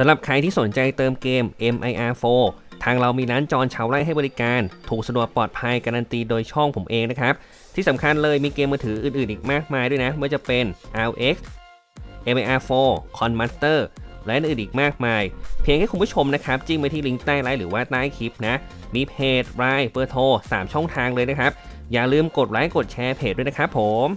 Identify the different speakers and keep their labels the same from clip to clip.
Speaker 1: สำหรับใครที่สนใจเติมเกม MIR4 ทางเรามีร้านจอนชาวไร่ให้บริการ ถูกสะดวกปลอดภัยการันตีโดยช่องผมเองนะครับ ที่สำคัญเลยมีเกมมือถืออื่นๆอีกมากมายด้วยนะไม่ว่าจะเป็น RX MIR4 Conmaster และอื่นอีกมากมาย เพียงแค่คุณผู้ชมนะครับจิ้มไปที่ลิงก์ใต้ไลฟ์หรือว่าใต้คลิปนะ มีเพจไลน์เบอร์โทร 3 ช่องทางเลยนะครับ อย่าลืมกดไลค์กดแชร์เพจด้วยนะครับผม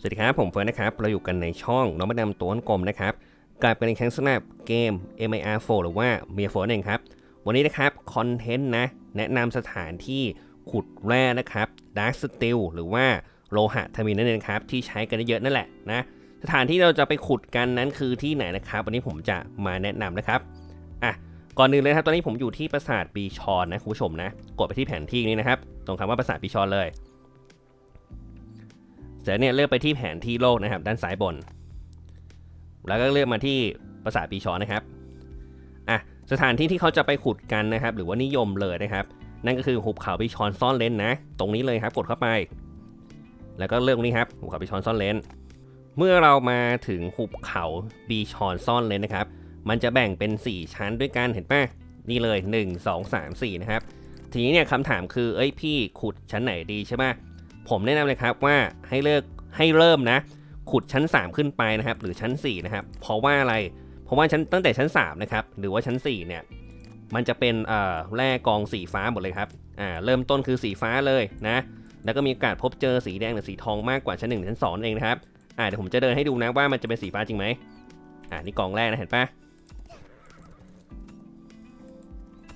Speaker 1: สวัสดีครับผมเฟิร์นนะครับ เราอยู่กันในช่องน้องมะดำตัวกลมนะครับ กลับกันอีกครั้งสำหรับเกม MIR4 หรือว่า MIR4 นั่นเองครับ วันนี้นะครับคอนเทนต์นะ แนะนำสถานที่ขุดแร่นะครับ Dark Steel หรือว่าโลหะทมินนั่นเองครับ ที่ใช้กันเยอะนั่นแหละนะ สถานที่เราจะไปขุดกันนั้นคือที่ไหนนะครับ วันนี้ผมจะมาแนะนำนะครับอะก่อนอื่นเลยครับ ตอนนี้ผมอยู่ที่ปราสาทบีชอนนะคุณผู้ชมนะ กดไปที่แผนที่นี้นะครับ ตรงคำว่าปราสาทบีชอนเลยเสร็จเนี่ยเลือกไปที่แผนที่โลกนะครับ ด้านซ้ายบน แล้วก็เลือกมาที่ปราสาปีชอนนะครับอะสถานที่ที่เขาจะไปขุดกันนะครับ หรือว่านิยมเลยนะครับ นั่นก็คือหุบเขาปีชอนซ่อนเลนนะ ตรงนี้เลยครับกดเข้าไป แล้วก็เลือกตรงนี้ครับหุบเขาปีชอนซ่อนเลนเมื่อเรามาถึงหุบเขาบีชอนซ่อนเลนนะครับ มันจะแบ่งเป็น 4 ชั้นด้วยกันเห็นปะนี่เลย 1 2 3 4 นะครับ ทีนี้เนี่ยคำถามคือเอ้ยพี่ขุดชั้นไหนดีใช่ไหมผมแนะนำเลยครับว่าให้เลิกให้เริ่มนะ ขุดชั้น 3 ขึ้นไปนะครับ หรือชั้น4นะครับ เพราะว่าอะไร เพราะว่าชั้นตั้งแต่ชั้น3นะครับ หรือว่าชั้น4เนี่ย มันจะเป็นแร่กองสีฟ้าหมดเลยครับ อ่า เริ่มต้นคือสีฟ้าเลยนะ แล้วก็มีโอกาสพบเจอสีแดงหรือสีทองมากกว่าชั้น1ชั้น2เองนะครับ อ่า เดี๋ยวผมจะเดินให้ดูนะว่ามันจะเป็นสีฟ้าจริงไหมอ่า นี่กองแรกนะเห็นปะ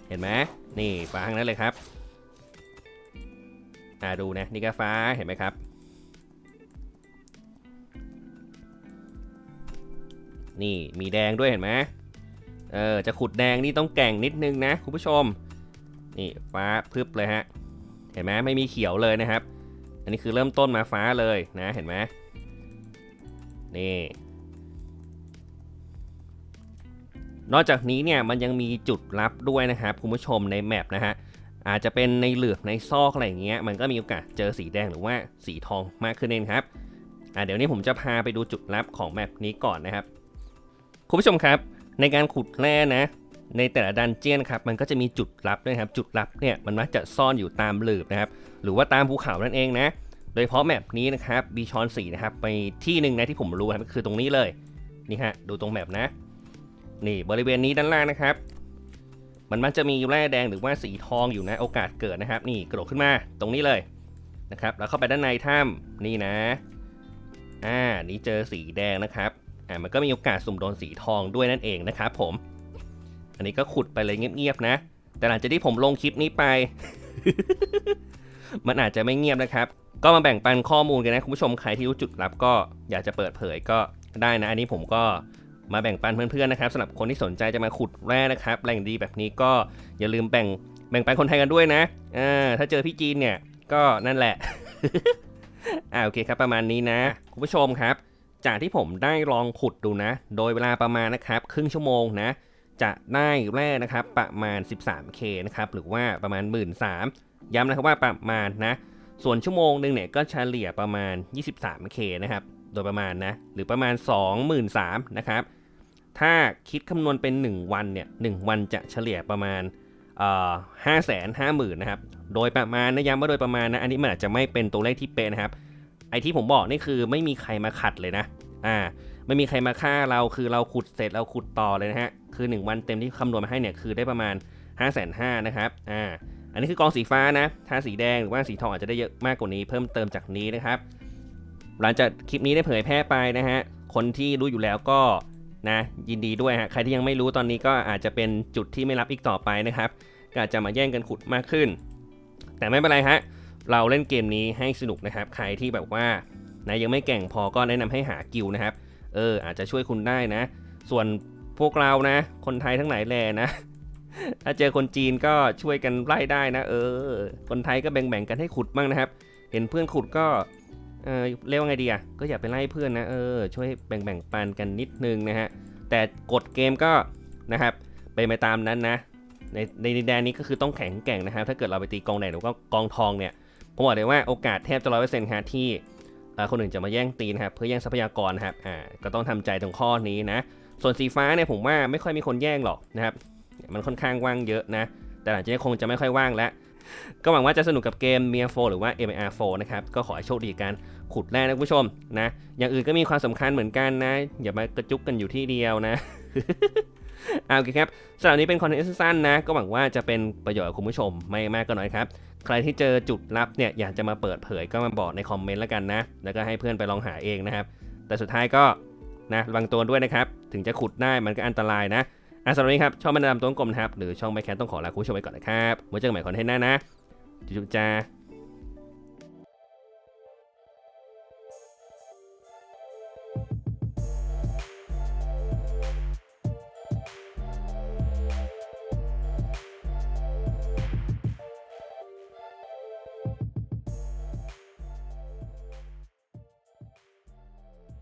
Speaker 1: เห็นไหมนี่ฟ้าทั้งนั้นเลยครับ อ่า ดูนะ นี่ก็ฟ้า เห็นไหมครับ นี่มีแดงด้วยเห็นไหมเออจะขุดแดงนี่ต้องแก่งนิดนึงนะคุณผู้ชม นี่ฟ้าพึบเลยฮะ เห็นไหมไม่มีเขียวเลยนะครับ อันนี้คือเริ่มต้นมาฟ้าเลยนะเห็นไหมนี่นอกจากนี้เนี่ยมันยังมีจุดลับด้วยนะครับคุณผู้ชมในแมปนะฮะอาจจะเป็นในเหลือบในซอกอะไรอย่างเงี้ยมันก็มีโอกาสเจอสีแดงหรือว่าสีทองมากขึ้นเองครับอ่าเดี๋ยวนี้ผมจะพาไปดูจุดลับของแมปนี้ก่อนนะครับ คุณผู้ชมครับ ในการขุดแร่นะ ในแต่ละดันเจียนครับมันก็จะมีจุดลับด้วยครับ จุดลับเนี่ยมันมักจะซ่อนอยู่ตามหลืบนะครับ หรือว่าตามภูเขานั่นเองนะ โดยเฉพาะแมปนี้นะครับบีชอนสีนะครับไปที่หนึ่งนะที่ผมรู้นะครับก็คือตรงนี้เลยนี่ฮะดูตรงแมปนะ นี่บริเวณนี้ด้านล่างนะครับ มันมักจะมีแร่แดงหรือว่าสีทองอยู่นะโอกาสเกิดนะครับ นี่กระโดดขึ้นมาตรงนี้เลยนะครับแล้วเข้าไปด้านในถ้ำนี่นะอ่านี่เจอสีแดงนะครับ อ่ามันก็มีโอกาสสุ่มโดนสีทองด้วยนั่นเองนะครับผม อันนี้ก็ขุดไปเลยเงียบๆนะ แต่หลังจากที่ผมลงคลิปนี้ไป มันอาจจะไม่เงียบนะครับ ก็มาแบ่งปันข้อมูลกันนะคุณผู้ชมใครที่รู้จุดลับก็อยากจะเปิดเผยก็ได้นะ อันนี้ผมก็มาแบ่งปันเพื่อนๆนะครับสำหรับคนที่สนใจจะมาขุดแร่นะครับแหล่งดีแบบนี้ก็อย่าลืมแบ่งแบ่งปันคนไทยกันด้วยนะอ่าถ้าเจอพี่จีนเนี่ยก็นั่นแหละอ่าโอเคครับประมาณนี้นะ คุณผู้ชมครับ จากที่ผมได้ลองขุดดูนะ โดยเวลาประมาณนะครับครึ่งชั่วโมงนะ จะได้แร่นะครับประมาณ 13k นะครับหรือว่าประมาณ 1 3ื่นย้ำนะครับว่าประมาณนะ ส่วนชั่วโมงหนึ่งเนี่ยก็เฉลี่ยประมาณ 23k นะครับ โดยประมาณนะ หรือประมาณ 23,000นะครับ ถ้าคิดคำนวณเป็น 1 วันเนี่ยหวันจะเฉลี่ยประมาณห้าแสนห้าหมื่นนะครับ โดยประมาณนะย้ำว่าโดยประมาณนะ อันนี้มันอาจจะไม่เป็นตัวเลขที่เป๊ะนะครับ ไอที่ผมบอกนี่คือไม่มีใครมาขัดเลยนะ อ่า ไม่มีใครมาฆ่าเราคือเราขุดเสร็จเราขุดต่อเลยนะฮะ คือ 1 วันเต็มที่คำนวณมาให้เนี่ยคือได้ประมาณ 5 5 0 0 0นะครับ อ่า อันนี้คือกองสีฟ้านะ ถ้าสีแดงหรือว่าสีทองอาจจะได้เยอะมากกว่านี้เพิ่มเติมจากนี้นะครับ หลังจากคลิปนี้ได้เผยแพร่ไปนะฮะ คนที่รู้อยู่แล้วก็นะยินดีด้วยฮะ ใครที่ยังไม่รู้ตอนนี้ก็อาจจะเป็นจุดที่ไม่รับอีกต่อไปนะครับ ก็อาจจะมาแย่งกันขุดมากขึ้น แต่ไม่เป็นไรฮะ เราเล่นเกมนี้ให้สนุกนะครับ ใครที่แบบว่านะยังไม่เก่งพอก็แนะนำให้หากิลนะครับ เออ อาจจะช่วยคุณได้นะ ส่วนพวกเรานะ คนไทยทั้งหลายแหล่นะ ถ้าเจอคนจีนก็ช่วยกันไล่ได้นะ เออ คนไทยก็แบ่งๆกันให้ขุดบ้างนะครับ เห็นเพื่อนขุดก็เออเรียกว่าไงดีอะก็อย่าไปไล่เพื่อนนะเออช่วยแบ่งๆปันกันนิดนึงนะฮะแต่กฎเกมก็นะครับเป็นไปตามนั้นนะในในแดนนี้ก็คือต้องแข็งแกร่งนะครับ ถ้าเกิดเราไปตีกองแดงหรือว่ากองทองเนี่ย ผมบอกเลยว่าโอกาสแทบจะร้อยเปอร์เซ็นต์ครับที่คนอื่นจะมาแย่งตีนะครับเพื่อแย่งทรัพยากรครับอ่าก็ต้องทำใจตรงข้อนี้นะ ส่วนสีฟ้าเนี่ยผมว่าไม่ค่อยมีคนแย่งหรอกนะครับ มันค่อนข้างว่างเยอะนะ แต่หลังจากนี้คงจะไม่ค่อยว่างแล้ว ก็หวังว่าจะสนุกกับเกม m i a 4หรือว่า MR4 นะครับ ก็ขอให้โชคดีการขุดแร่นะคุณผู้ชมนะ อย่างอื่นก็มีความสำคัญเหมือนกันนะ อย่ามากระจุกกันอยู่ที่เดียวนะ เอาโอเคครับสำหรับนี้เป็นคอนเทนต์สั้นๆนะ ก็หวังว่าจะเป็นประโยชน์กับคุณผู้ชมไม่มากก็น้อยครับ ใครที่เจอจุดลับเนี่ยอยากจะมาเปิดเผยก็มาบอกในคอมเมนต์แล้วกันนะ แล้วก็ให้เพื่อนไปลองหาเองนะครับ แต่สุดท้ายก็นะระวังตัวด้วยนะครับ ถึงจะขุดได้มันก็อันตรายนะอะสำหรับนี้ครับช่องมันดำต้นกลมนะครับหรือช่องไมแคนต้องขอลาคุณผู้ชมไปก่อนนะครับไว้เจอกันใหม่คอนเทนต์หน้านะจุ๊บจ้า